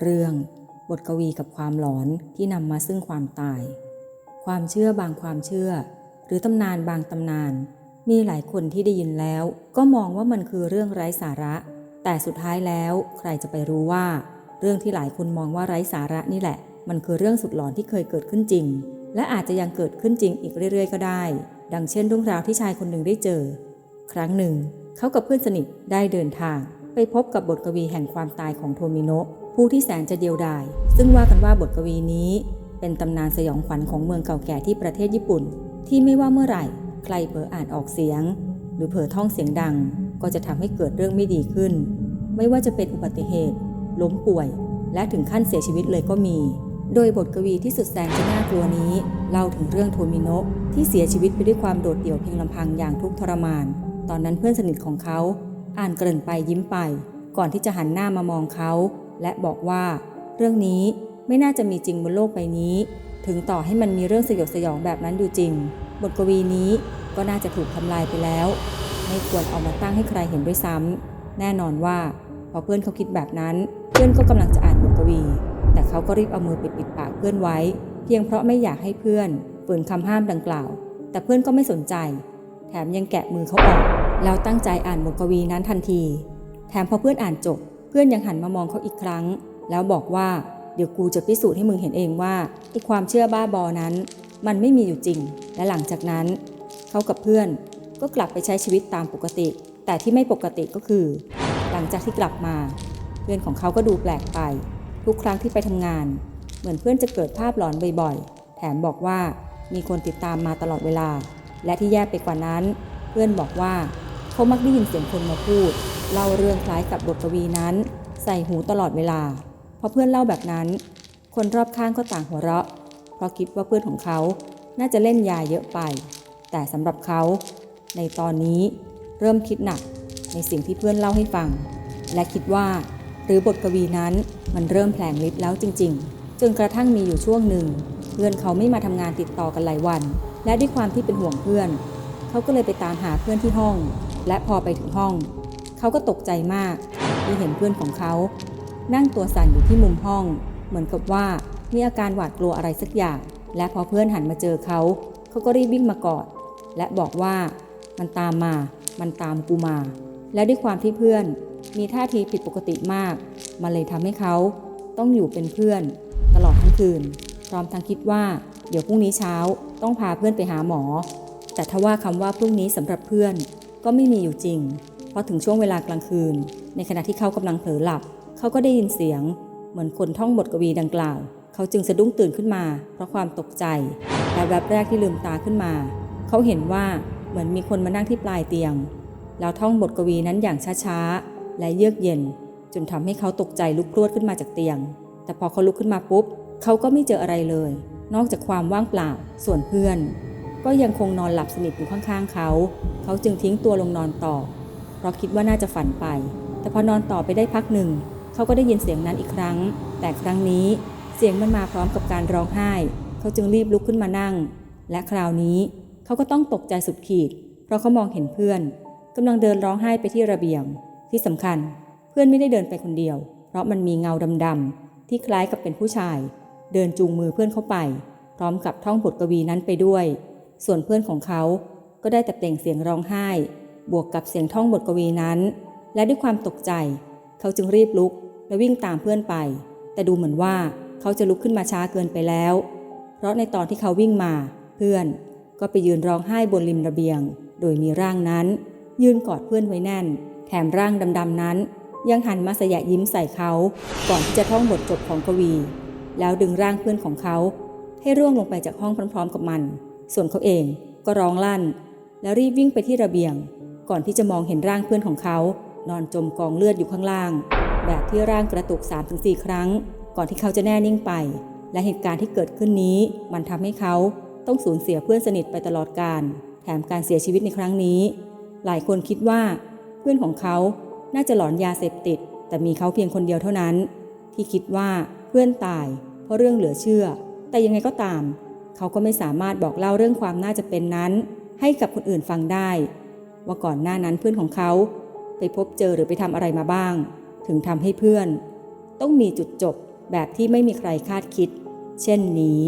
เรื่องบทกวีกับความหลอนที่นำมาซึ่งความตาย ความเชื่อบางความเชื่อ หรือตำนานบางตำนาน มีหลายคนที่ได้ยินแล้ว ก็มองว่ามันคือเรื่องไร้สาระ แต่สุดท้ายแล้วใครจะไปรู้ว่า เรื่องที่หลายคนมองว่าไร้สาระนี่แหละ มันคือเรื่องสุดหลอนที่เคยเกิดขึ้นจริง และอาจจะยังเกิดขึ้นจริงอีกเรื่อยๆ ก็ได้ ดังเช่นเรื่องราวที่ชายคนหนึ่งได้เจอ ครั้งหนึ่ง เขากับเพื่อนสนิทได้เดินทาง ไปพบกับบทกวีแห่งความตายของโทมิโนะผู้ที่แสนจะเดียวดาย ซึ่งว่ากันว่าบทกวีนี้เป็นตำนานสยองขวัญของเมืองเก่าแก่ที่ประเทศญี่ปุ่น ที่ไม่ว่าเมื่อไหร่ ใครเผลออ่านออกเสียง หรือเผลอท่องเสียงดัง ก็จะทำให้เกิดเรื่องไม่ดีขึ้น ไม่ว่าจะเป็นอุบัติเหตุ ล้มป่วย และถึงขั้นเสียชีวิตเลยก็มี โดยบทกวีที่สุดแสนจะน่ากลัวนี้เล่าถึงเรื่องโทมิโนะที่เสียชีวิตไปด้วยความโดดเดี่ยวเพียงลำพังอย่างทุกข์ทรมาน ตอนนั้นเพื่อนสนิทของเขา อ่านเกริ่นไปยิ้มไป ก่อนที่จะหันหน้ามามองเขา และบอกว่า เรื่องนี้ไม่น่าจะมีจริงบนโลกใบนี้ ถึงต่อให้มันมีเรื่องสยดสยองแบบนั้นอยู่จริง บทกวีนี้ก็น่าจะถูกทำลายไปแล้ว ไม่ควรเอามาตั้งให้ใครเห็นด้วยซ้ำแน่นอนว่าพอเพื่อนเขาคิดแบบนั้น เพื่อนก็กำลังจะอ่านบทกวี แต่เขาก็รีบเอามือปิดปิดปากเพื่อนไว้ เพียงเพราะไม่อยากให้เพื่อนฝืนคำห้ามดังกล่าว แต่เพื่อนก็ไม่สนใจ แถมยังแกะมือเขาออก แล้วตั้งใจอ่านบทกวีนั้นทันที แถมพอเพื่อนอ่านจบ เพื่อนยังหันมามองเขาอีกครั้ง แล้วบอกว่าเดี๋ยวกูจะพิสูจน์ให้มึงเห็นเองว่าไอ้ความเชื่อบ้าบอนั้น มันไม่มีอยู่จริง และหลังจากนั้น เขากับเพื่อนก็กลับไปใช้ชีวิตตามปกติ แต่ที่ไม่ปกติก็คือ หลังจากที่กลับมา เพื่อนของเขาก็ดูแปลกไป ทุกครั้งที่ไปทำงาน เหมือนเพื่อนจะเกิดภาพหลอนบ่อยๆ แถมบอกว่ามีคนติดตามมาตลอดเวลา และที่แย่ไปกว่านั้น เพื่อนบอกว่า เขามักได้ยินเสียงคนมาพูด เล่าเรื่องคล้ายกับบทกวีนั้น ใส่หูตลอดเวลาพอเพื่อนเล่าแบบนั้น คนรอบข้างก็ต่างหัวเราะ เพราะคิดว่าเพื่อนของเขา น่าจะเล่นยาเยอะไป แต่สำหรับเขา ในตอนนี้เริ่มคิดหนักในสิ่งที่เพื่อนเล่าให้ฟัง และคิดว่า หรือบทกวีนั้นมันเริ่มแผลงฤทธิ์แล้วจริง ๆ จนกระทั่งมีอยู่ช่วงหนึ่ง เพื่อนเขาไม่มาทำงานติดต่อกันหลายวัน และด้วยความที่เป็นห่วงเพื่อน เขาก็เลยไปตามหาเพื่อนที่ห้อง และพอไปถึงห้อง เขาก็ตกใจมากที่เห็นเพื่อนของเขา นั่งตัวสั่นอยู่ที่มุมห้อง เหมือนกับว่ามีอาการหวาดกลัวอะไรสักอย่าง และพอเพื่อนหันมาเจอเขา เขาก็รีบวิ่งมากอด และบอกว่ามันตามมา มันตามกูมา และด้วยความที่เพื่อน มีท่าทีผิดปกติมาก มันเลยทำให้เขาต้องอยู่เป็นเพื่อน ตลอดทั้งคืน พร้อมทั้งคิดว่า เดี๋ยวพรุ่งนี้เช้าต้องพาเพื่อนไปหาหมอ แต่ถ้าว่าคำว่าพรุ่งนี้สำหรับเพื่อนก็ไม่มีอยู่จริง เพราะถึงช่วงเวลากลางคืน ในขณะที่เขากำลังเผลอหลับ เขาก็ได้ยินเสียง เหมือนคนท่องบทกวีดังกล่าว เขาจึงสะดุ้งตื่นขึ้นมา เพราะความตกใจและแวบแรกที่ลืมตาขึ้นมา เขาเห็นว่าเหมือนมีคนมานั่งที่ปลายเตียง แล้วท่องบทกวีนั้นอย่างช้าๆ และเยือกเย็น จนทำให้เขาตกใจลุกพรวดขึ้นมาจากเตียง แต่พอเขาลุกขึ้นมาปุ๊บ เขาก็ไม่เจออะไรเลย นอกจากความว่างเปล่า ส่วนเพื่อน ก็ยังคงนอนหลับสนิทอยู่ข้างๆเขา เขาจึงทิ้งตัวลงนอนต่อ เพราะคิดว่าน่าจะฝันไป แต่พอนอนต่อไปได้พักหนึ่ง เขาก็ได้ยินเสียงนั้นอีกครั้ง แต่ครั้งนี้เสียงมันมาพร้อมกับการร้องไห้ เขาจึงรีบลุกขึ้นมานั่ง และคราวนี้เขาก็ต้องตกใจสุดขีด เพราะเขามองเห็นเพื่อนกำลังเดินร้องไห้ไปที่ระเบียง ที่สำคัญ เพื่อนไม่ได้เดินไปคนเดียว เพราะมันมีเงาดำๆที่คล้ายกับเป็นผู้ชาย เดินจูงมือเพื่อนเข้าไป พร้อมกับท่องบทกวีนั้นไปด้วย ส่วนเพื่อนของเขาก็ได้แต่เปล่งเสียงร้องไห้ บวกกับเสียงท่องบทกวีนั้น และด้วยความตกใจ เขาจึงรีบลุกและวิ่งตามเพื่อนไป แต่ดูเหมือนว่าเขาจะลุกขึ้นมาช้าเกินไปแล้ว เพราะในตอนที่เขาวิ่งมาเพื่อนก็ไปยืนร้องไห้บนริมระเบียง โดยมีร่างนั้น ยืนกอดเพื่อนไว้แน่น แถมร่างดำๆนั้น ยังหันมาสยะยิ้มใส่เขา ก่อนที่จะท่องบทจบของกวี แล้วดึงร่างเพื่อนของเขา ให้ร่วงลงไปจากห้องพร้อม ๆ กับมัน ส่วนเขาเองก็ร้องลั่น แล้วรีบวิ่งไปที่ระเบียง ก่อนที่จะมองเห็นร่างเพื่อนของเขา นอนจมกองเลือดอยู่ข้างล่าง แบบที่ร่างกระตุก 3-4 ครั้ง ก่อนที่เขาจะแน่นิ่งไป และเหตุการณ์ที่เกิดขึ้นนี้ มันทำให้เขาต้องสูญเสียเพื่อนสนิทไปตลอดกาลแถมการเสียชีวิตในครั้งนี้ หลายคนคิดว่า เพื่อนของเขาน่าจะหลอนยาเสพติด แต่มีเขาเพียงคนเดียวเท่านั้น ที่คิดว่าเพื่อนตาย เพราะเรื่องเหลือเชื่อ แต่ยังไงก็ตาม เขาก็ไม่สามารถบอกเล่าเรื่องความน่าจะเป็นนั้น ให้กับคนอื่นฟังได้ ว่าก่อนหน้านั้นเพื่อนของเขา ไปพบเจอหรือไปทำอะไรมาบ้าง ถึงทำให้เพื่อน ต้องมีจุดจบแบบที่ไม่มีใครคาดคิด เช่นนี้